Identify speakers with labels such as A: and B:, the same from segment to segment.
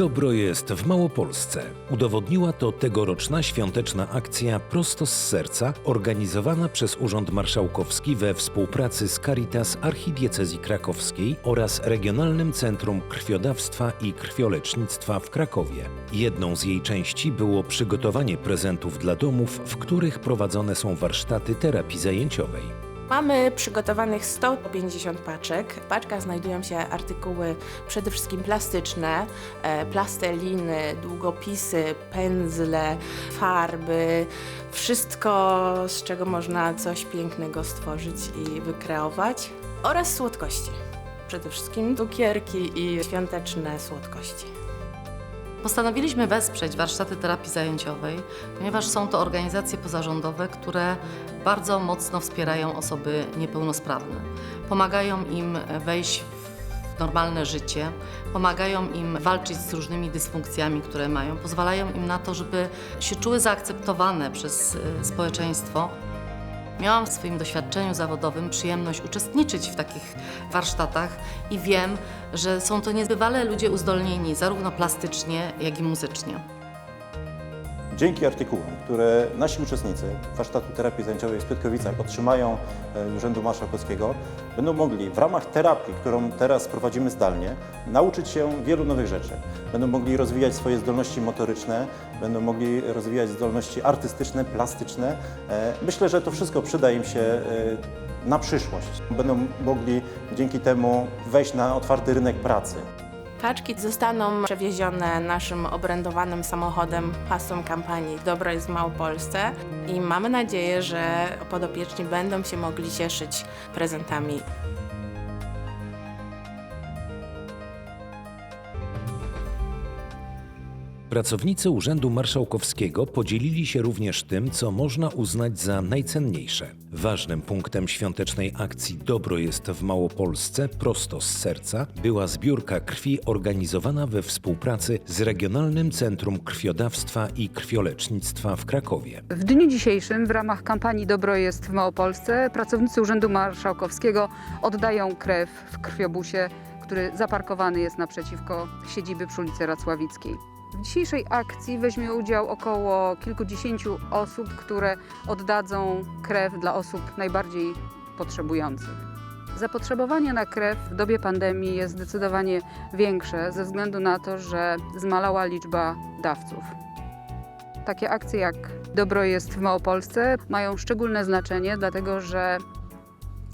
A: Dobro jest w Małopolsce. Udowodniła to tegoroczna świąteczna akcja Prosto z Serca, organizowana przez Urząd Marszałkowski we współpracy z Caritas Archidiecezji Krakowskiej oraz Regionalnym Centrum Krwiodawstwa i Krwiolecznictwa w Krakowie. Jedną z jej części było przygotowanie prezentów dla domów, w których prowadzone są warsztaty terapii zajęciowej.
B: Mamy przygotowanych 150 paczek. W paczkach znajdują się artykuły przede wszystkim plastyczne, e, plasteliny, długopisy, pędzle, farby, wszystko z czego można coś pięknego stworzyć i wykreować oraz słodkości. Przede wszystkim cukierki i świąteczne słodkości.
C: Postanowiliśmy wesprzeć warsztaty terapii zajęciowej, ponieważ są to organizacje pozarządowe, które bardzo mocno wspierają osoby niepełnosprawne. Pomagają im wejść w normalne życie, pomagają im walczyć z różnymi dysfunkcjami, które mają, pozwalają im na to, żeby się czuły zaakceptowane przez e, społeczeństwo. Miałam w swoim doświadczeniu zawodowym przyjemność uczestniczyć w takich warsztatach i wiem, że są to niezbywale ludzie uzdolnieni zarówno plastycznie, jak i muzycznie.
D: Dzięki artykułom, które nasi uczestnicy warsztatu terapii zajęciowej w Spytkowicach otrzymają e, Urzędu Marszałkowskiego, będą mogli w ramach terapii, którą teraz prowadzimy zdalnie, nauczyć się wielu nowych rzeczy. Będą mogli rozwijać swoje zdolności motoryczne, będą mogli rozwijać zdolności artystyczne, plastyczne. E, Myślę, że to wszystko przyda im się e, na przyszłość. Będą mogli dzięki temu wejść na otwarty rynek pracy.
B: Paczki zostaną przewiezione naszym obrędowanym samochodem hasłem kampanii Dobro jest w Małopolsce i mamy nadzieję, że podopieczni będą się mogli cieszyć prezentami.
A: Pracownicy Urzędu Marszałkowskiego podzielili się również tym, co można uznać za najcenniejsze. Ważnym punktem świątecznej akcji Dobro jest w Małopolsce prosto z serca była zbiórka krwi organizowana we współpracy z Regionalnym Centrum Krwiodawstwa i Krwiolecznictwa w Krakowie.
E: W dniu dzisiejszym w ramach kampanii Dobro jest w Małopolsce pracownicy Urzędu Marszałkowskiego oddają krew w krwiobusie, który zaparkowany jest naprzeciwko siedziby przy ulicy Racławickiej. W dzisiejszej akcji weźmie udział około kilkudziesięciu osób, które oddadzą krew dla osób najbardziej potrzebujących. Zapotrzebowanie na krew w dobie pandemii jest zdecydowanie większe ze względu na to, że zmalała liczba dawców. Takie akcje jak Dobro jest w Małopolsce mają szczególne znaczenie, dlatego że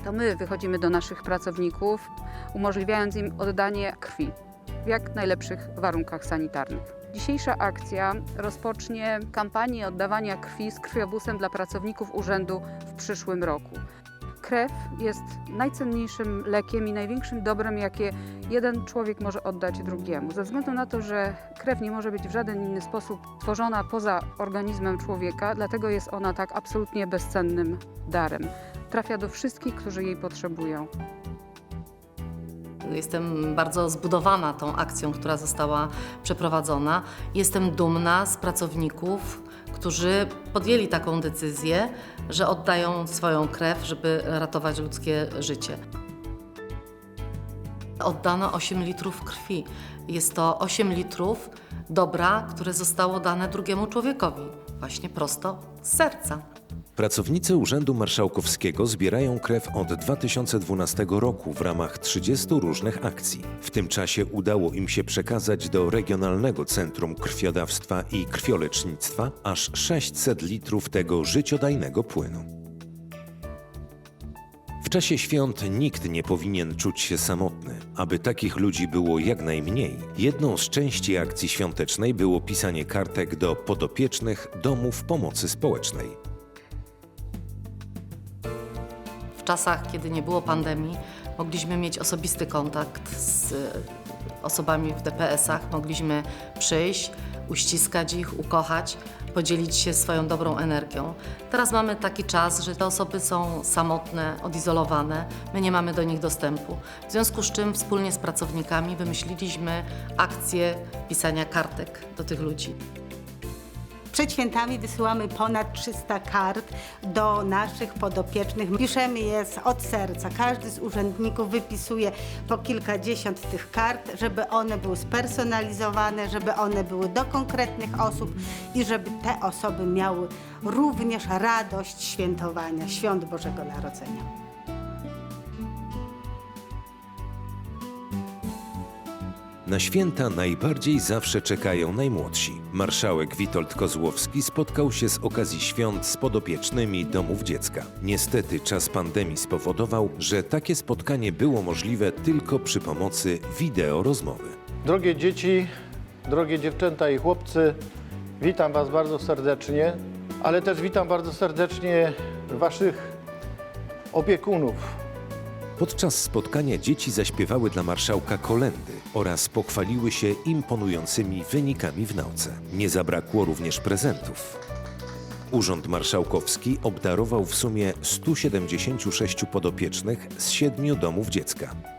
E: to my wychodzimy do naszych pracowników, umożliwiając im oddanie krwi w jak najlepszych warunkach sanitarnych. Dzisiejsza akcja rozpocznie kampanię oddawania krwi z krwiobusem dla pracowników urzędu w przyszłym roku. Krew jest najcenniejszym lekiem i największym dobrem, jakie jeden człowiek może oddać drugiemu. Ze względu na to, że krew nie może być w żaden inny sposób tworzona poza organizmem człowieka, dlatego jest ona tak absolutnie bezcennym darem. Trafia do wszystkich, którzy jej potrzebują.
C: Jestem bardzo zbudowana tą akcją, która została przeprowadzona. Jestem dumna z pracowników, którzy podjęli taką decyzję, że oddają swoją krew, żeby ratować ludzkie życie. Oddano 8 litrów krwi. Jest to 8 litrów dobra, które zostało dane drugiemu człowiekowi, właśnie prosto z serca.
A: Pracownicy Urzędu Marszałkowskiego zbierają krew od 2012 roku w ramach 30 różnych akcji. W tym czasie udało im się przekazać do Regionalnego Centrum Krwiodawstwa i Krwiolecznictwa aż 600 litrów tego życiodajnego płynu. W czasie świąt nikt nie powinien czuć się samotny. Aby takich ludzi było jak najmniej, jedną z części akcji świątecznej było pisanie kartek do podopiecznych domów pomocy społecznej.
C: Czasach, kiedy nie było pandemii, mogliśmy mieć osobisty kontakt z e, osobami w DPS-ach, mogliśmy przyjść, uściskać ich, ukochać, podzielić się swoją dobrą energią. Teraz mamy taki czas, że te osoby są samotne, odizolowane, my nie mamy do nich dostępu. W związku z czym wspólnie z pracownikami wymyśliliśmy akcję pisania kartek do tych ludzi.
F: Przed świętami wysyłamy ponad 300 kart do naszych podopiecznych. Piszemy je od serca. Każdy z urzędników wypisuje po kilkadziesiąt tych kart, żeby one były spersonalizowane, żeby one były do konkretnych osób i żeby te osoby miały również radość świętowania świąt Bożego Narodzenia.
A: Na święta najbardziej zawsze czekają najmłodsi. Marszałek Witold Kozłowski spotkał się z okazji świąt z podopiecznymi domów dziecka. Niestety czas pandemii spowodował, że takie spotkanie było możliwe tylko przy pomocy wideo rozmowy.
G: Drogie dzieci, drogie dziewczęta i chłopcy, witam Was bardzo serdecznie, ale też witam bardzo serdecznie Waszych opiekunów.
A: Podczas spotkania dzieci zaśpiewały dla marszałka kolendy oraz pochwaliły się imponującymi wynikami w nauce. Nie zabrakło również prezentów. Urząd Marszałkowski obdarował w sumie 176 podopiecznych z siedmiu domów dziecka.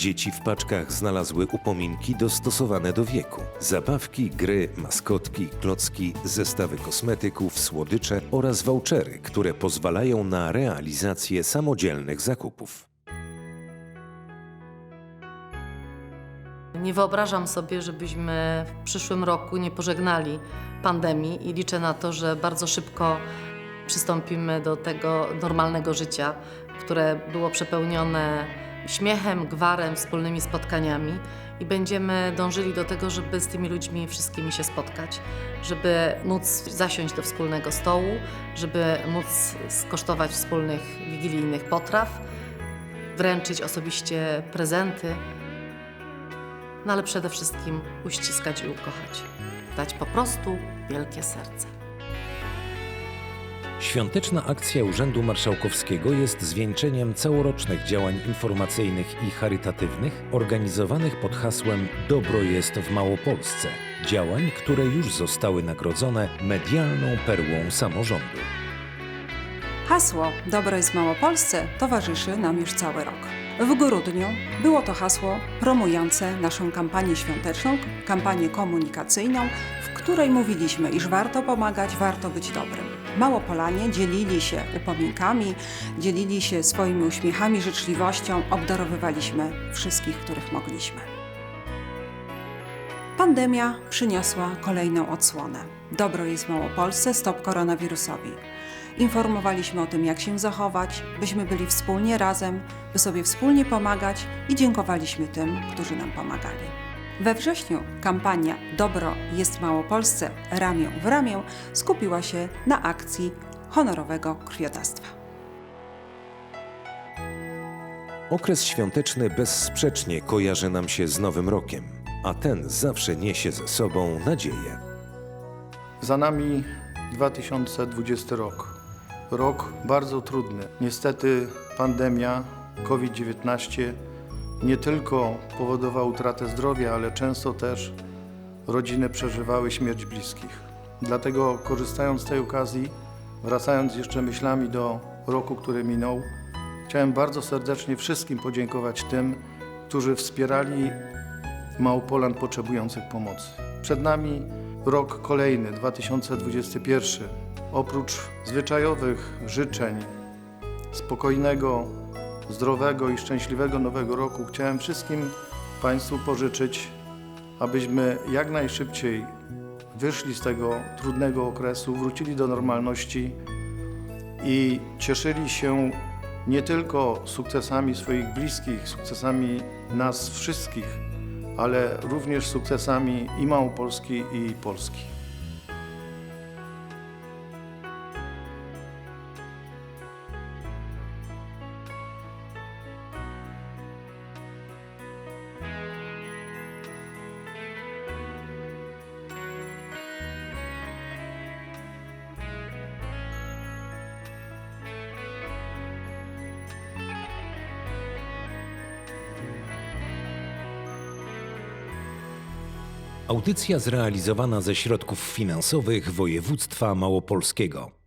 A: Dzieci w paczkach znalazły upominki dostosowane do wieku. Zabawki, gry, maskotki, klocki, zestawy kosmetyków, słodycze oraz vouchery, które pozwalają na realizację samodzielnych zakupów.
C: Nie wyobrażam sobie, żebyśmy w przyszłym roku nie pożegnali pandemii i liczę na to, że bardzo szybko przystąpimy do tego normalnego życia, które było przepełnione śmiechem, gwarem, wspólnymi spotkaniami i będziemy dążyli do tego, żeby z tymi ludźmi wszystkimi się spotkać, żeby móc zasiąść do wspólnego stołu, żeby móc skosztować wspólnych wigilijnych potraw, wręczyć osobiście prezenty, no ale przede wszystkim uściskać i ukochać. Dać po prostu wielkie serce.
A: Świąteczna akcja Urzędu Marszałkowskiego jest zwieńczeniem całorocznych działań informacyjnych i charytatywnych organizowanych pod hasłem Dobro jest w Małopolsce. Działań, które już zostały nagrodzone medialną perłą samorządu.
H: Hasło Dobro jest w Małopolsce towarzyszy nam już cały rok. W grudniu było to hasło promujące naszą kampanię świąteczną, kampanię komunikacyjną, w której mówiliśmy, iż warto pomagać, warto być dobrym. Małopolanie dzielili się upominkami, dzielili się swoimi uśmiechami, życzliwością, obdarowywaliśmy wszystkich, których mogliśmy. Pandemia przyniosła kolejną odsłonę. Dobro jest w Małopolsce, stop koronawirusowi. Informowaliśmy o tym, jak się zachować, byśmy byli wspólnie razem, by sobie wspólnie pomagać i dziękowaliśmy tym, którzy nam pomagali. We wrześniu kampania Dobro jest Małopolsce ramię w ramię skupiła się na akcji honorowego krwiodawstwa.
A: Okres świąteczny bezsprzecznie kojarzy nam się z Nowym Rokiem, a ten zawsze niesie ze sobą nadzieję.
G: Za nami 2020 rok. Rok bardzo trudny. Niestety pandemia COVID-19 nie tylko powodowała utratę zdrowia, ale często też rodziny przeżywały śmierć bliskich. Dlatego korzystając z tej okazji, wracając jeszcze myślami do roku, który minął, chciałem bardzo serdecznie wszystkim podziękować tym, którzy wspierali Małpolan potrzebujących pomocy. Przed nami rok kolejny, 2021. Oprócz zwyczajowych życzeń spokojnego, zdrowego i szczęśliwego nowego roku chciałem wszystkim Państwu pożyczyć, abyśmy jak najszybciej wyszli z tego trudnego okresu, wrócili do normalności i cieszyli się nie tylko sukcesami swoich bliskich, sukcesami nas wszystkich, ale również sukcesami i Małopolski, i Polski.
A: Audycja zrealizowana ze środków finansowych województwa małopolskiego.